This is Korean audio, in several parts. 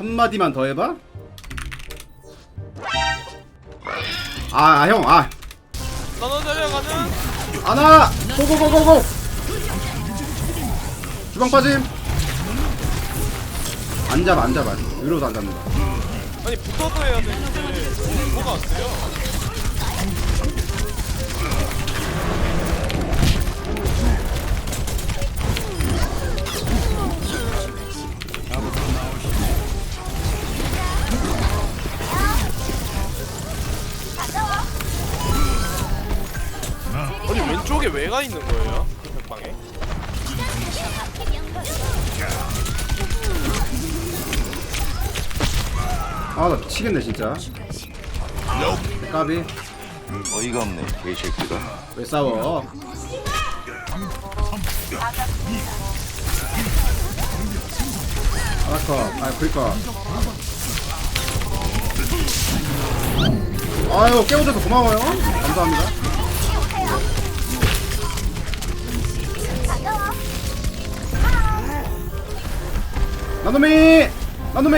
한마디만 더 해봐? 아, 형, 아. 나눠 내려가는 아나! 고고고고고! 주방 빠짐! 안 잡아, 안 잡아. 의로도 안 잡는다. 아니 붙어서 해야 되는데 뭐가 안 돼요? 아니 왼쪽에 왜가 있는 거예요? 그 방에? 아, 나 미치겠네, 진짜. 까비. 어이가 없네 개새끼가 왜 싸워? 아까, 아, 그니까. 아유, 깨워줘서 고마워요. 감사합니다. 나눔이! 나눔이!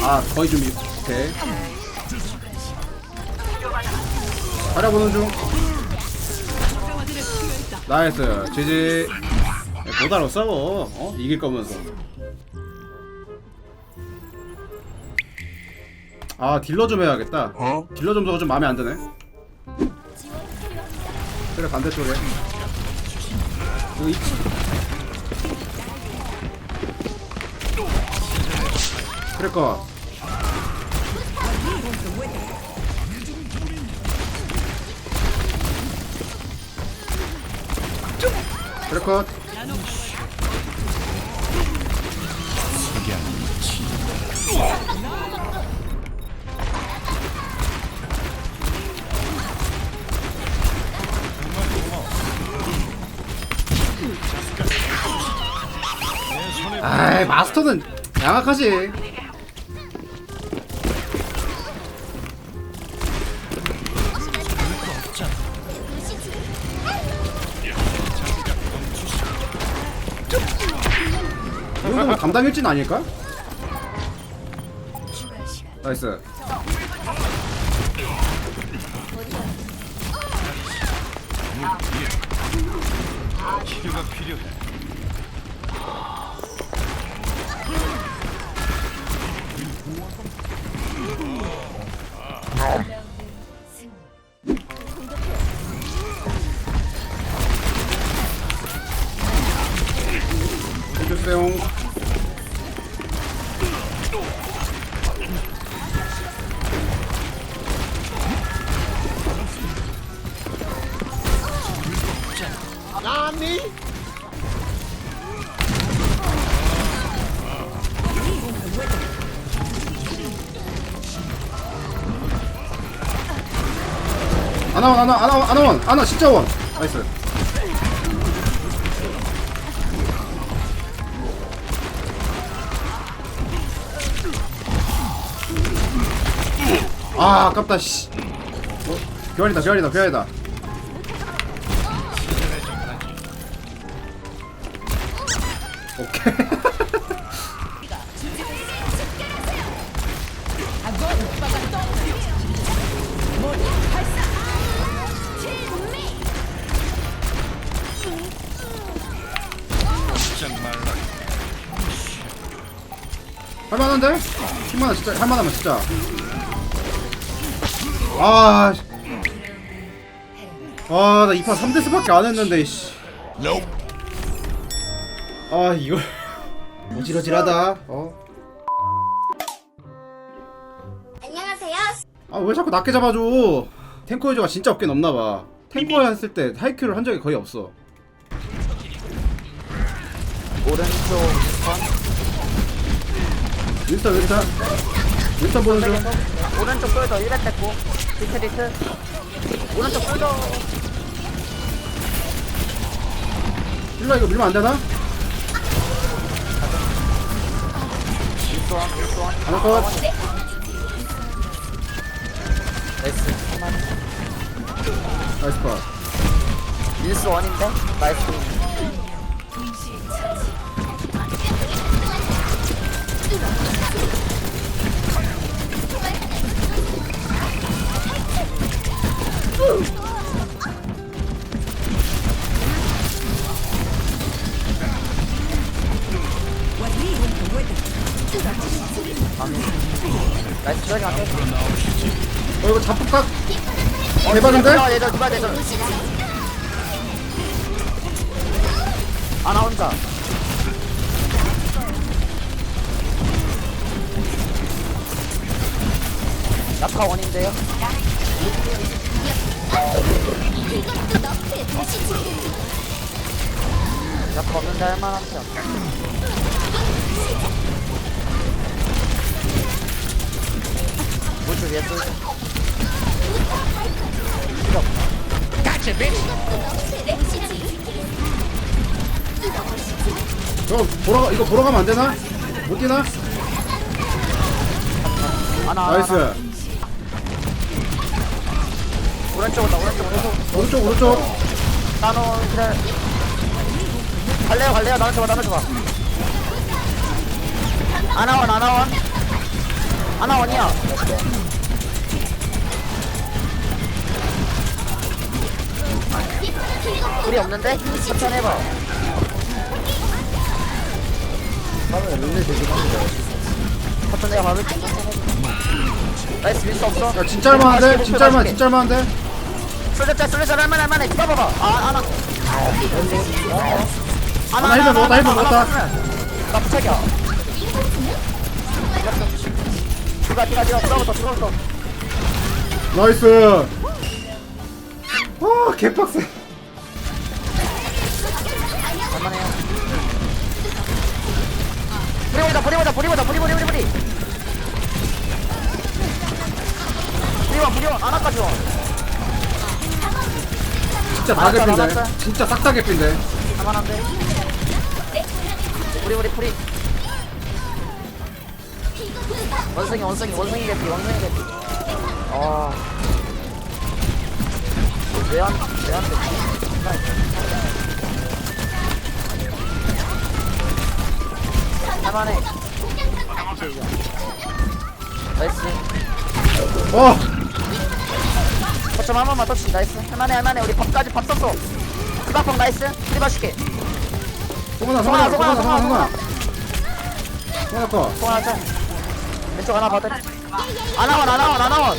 아, 거의 좀, 오케이. 바라보는 중. 나이스. 지지. 못 알아 싸워. 어? 이길 거면서. 아, 딜러 좀 해야겠다. 어? 딜러 점수가 좀 마음에 안 드네. 그래, 반대쪽에. 여기 그래, 컷. 아이, 마스터는 양악하지. 이 정도면 감당 일진 아닐까? 나이스. 해주세요. 아나원 아나 아나원 아나원 아나 진짜 원. 나이스. 아 아깝다 씨. 어? 교환이다 교환이다 교환이다 오케이 할만한데? 팀만은 진짜 할만하면 진짜 아, 씨. 아, 나 2파 3대스밖에 안 했는데, 씨. 아, 이거. 어지러지하다, 어? 안녕하세요. 아, 왜 자꾸 낮게 잡아줘? 탱커 유저가 진짜 없긴 없나봐. 탱커 했을 때 하이큐를 한 적이 거의 없어. 오른쪽 윈스턴, 윈스턴. 윈스턴 보는 중. 오른쪽 솔더 1회 뺐고 디트리트 오른쪽 솔더 힐러 이거 밀면 안 되나? 일소원 일소원 하나 컷. 나이스 나이스 컷. 일소원인데 나이스 나이스 팍 대박인데? 아, 예전 누가 대전. 아, 나 혼자. 낙하 원인데요. 낙하 없는데 할만한 편. 물줄 위에 뚫. 쏠저 돌아 이거 돌아가면 안 되나? 못 뛰나? 하나 하나 나이스. 오른쪽 온다 오른쪽 오른쪽 오른쪽 오른쪽. 나노 그래. 갈래요 갈래요? 나눠 줘봐 나눠 줘봐 아나원 아나원. 아나원이야 우리 없는데? 천천히 해봐. 천천히 해봐 천천히 해봐 나이스 밀수 없어. 야 진짜 할만한데? 진짜 할만 진짜 할만한데? 솔직자 솔직자 할만해 할만해. 기다려봐 아 아나. 하나 힐벤 먹었다, 힐벤 먹었다. 나 부착이야 디가 디가 디가. 들어부터 들어부터 나이스. 아 개빡세 부리보자 부리 부리 부리 부리 부리와 부리와 아나까지 와 진짜 다 나왔다, 개핀데. 나왔다. 진짜 싹 다 개핀데. 할만한데. 부리 부리 부리. 원숭이 원숭이 원숭이 개피 원숭이 개피. 어 왜안 왜안 됐지 나만해. 나이스. 와 거점 한 번만 터치. 나이스. 할만해 할만해. 우리 밥까지 밥 썼어. 디바펑 나이스. 디바 줄게. 소문아 소문아 소문아 소문아 소문아. 소문아 거 공 하나 짜 왼쪽 하나 받아. 아나원 아나원 아나원.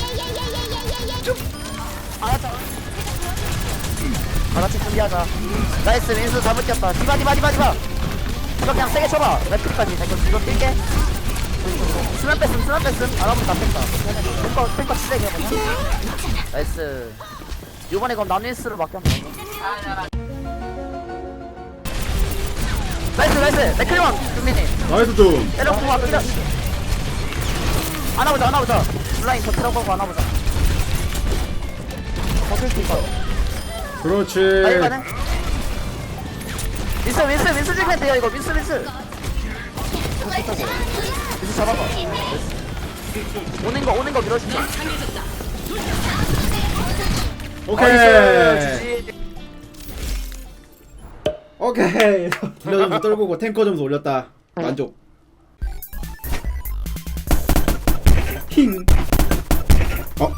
알았다 같이 준비하자. 나이스. 왼수 잡을 게 없다 디바 디바 디바 디바. 디바 그냥 세게 쳐봐. 나 이거 이거 뛸게. 수면 뺐음 수면 뺐음. 아나면 다 뺐다. 탱커 탱커 치대 그냥. 나이스. 요번에 그럼 남일스로 맡겼네. 나이스 나이스. 맥클리원 준비님 나이스 좀. 때려보고 와 때려. 안아보자 안아보자. 블라인 더 들어보고 안아보자. 버틸 수 있어. 그렇지. 빨리 가네 민스 민스 민스 찍면 돼요 이거. 민스 민스. 민스 잡아봐. 오는 거 오는 거 밀어줄게 오케이. 나이스, 지지. 오케이. 딜러 점수 떨구고 탱커 점수 올렸다. 만족. 힝 어?